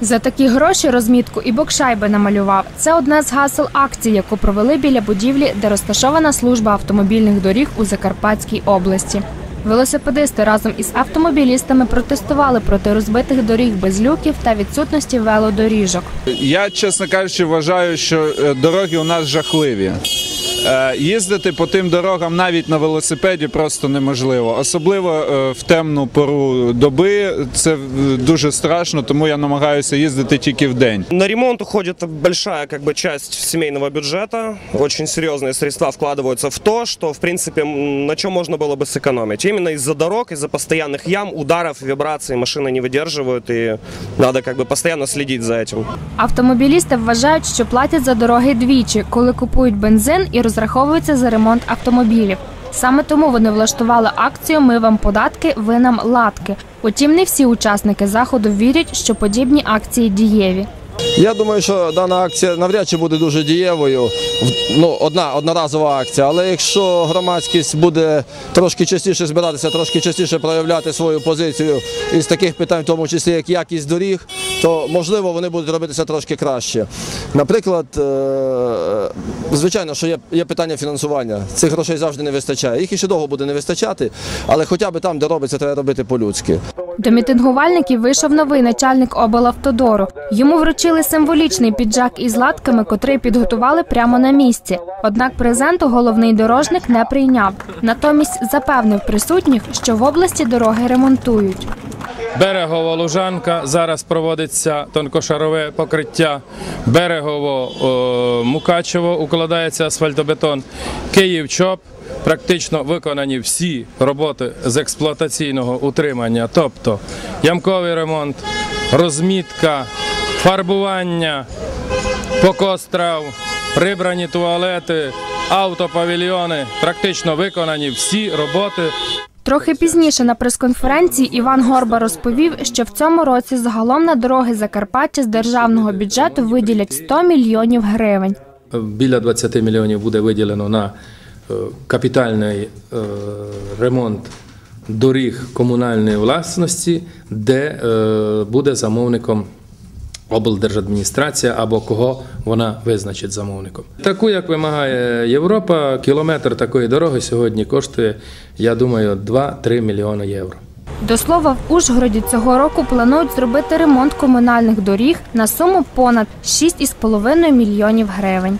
За такі гроші розмітку і бокшайби намалював. Це одне з гасел акції, яку провели біля будівлі, де розташована служба автомобільних доріг у Закарпатській області. Велосипедисти разом із автомобілістами протестували проти розбитих доріг без люків та відсутності велодоріжок. Я, чесно кажучи, вважаю, що е, дороги у нас жахливі. Е, Їздити по тим дорогам навіть на велосипеді просто неможливо. Особливо е, в темну пору доби це е, дуже страшно, тому я намагаюся їздити тільки в день. На ремонт уходит большая как бы, часть семейного бюджета. Очень серьезные средства вкладываются в то, что, в принципе, м, на чем можно было бы сэкономить. Именно из-за дорог, из-за постоянных ям, ударов, вибраций машины не выдерживают, и надо как бы постоянно следить за этим. Автомобілісти вважають, що платять за дороги двічі, коли купують бензин і розраховуються за ремонт автомобілів. Саме тому вони влаштували акцію Ми вам податки, ви нам латки. Утім, не всі учасники заходу вірять, що подібні акції дієві. Я думаю, що дана акція навряд чи буде дуже дієвою. Ну, одна одноразова акція. Але якщо громадськість буде трошки частіше збиратися, трошки частіше проявляти свою позицію із таких питань, в тому числі як якість доріг, то можливо вони будуть робитися трошки краще. Наприклад, е, звичайно, що є, є питання фінансування. Цих грошей завжди не вистачає. Їх і ще довго буде не вистачати, але хоча б там, де робиться, треба робити по-людськи. До мітингувальників вийшов новий начальник облавтодору. Йому вручили символічний піджак із латками, котрий підготували прямо на місці. Однак презенту головний дорожник не прийняв. Натомість запевнив присутніх, що в області дороги ремонтують. Берегова лужанка. Зараз проводиться тонкошарове покриття. берегово-мукачево, укладається асфальтобетон. Київ ЧОП. Практично виконані всі роботи з експлуатаційного утримання, тобто ямковий ремонт, розмітка, фарбування, покос трав, прибрані туалети, автопавільйони. Практично виконані всі роботи Трохи пізніше на прес-конференції Іван Горба розповів, що в цьому році загалом на дороги Закарпаття з державного бюджету виділять 100 мільйонів гривень. біля 20 мільйонів буде виділено на е, капітальний е, ремонт доріг комунальної власності, де е, буде замовником облдержадміністрація або кого вона визначить замовником. Таку, як вимагає Європа, кілометр такої дороги сьогодні коштує, я думаю, 2-3 мільйони євро. До слова, в Ужгороді цього року планують зробити ремонт комунальних доріг на суму понад 6,5 мільйонів гривень.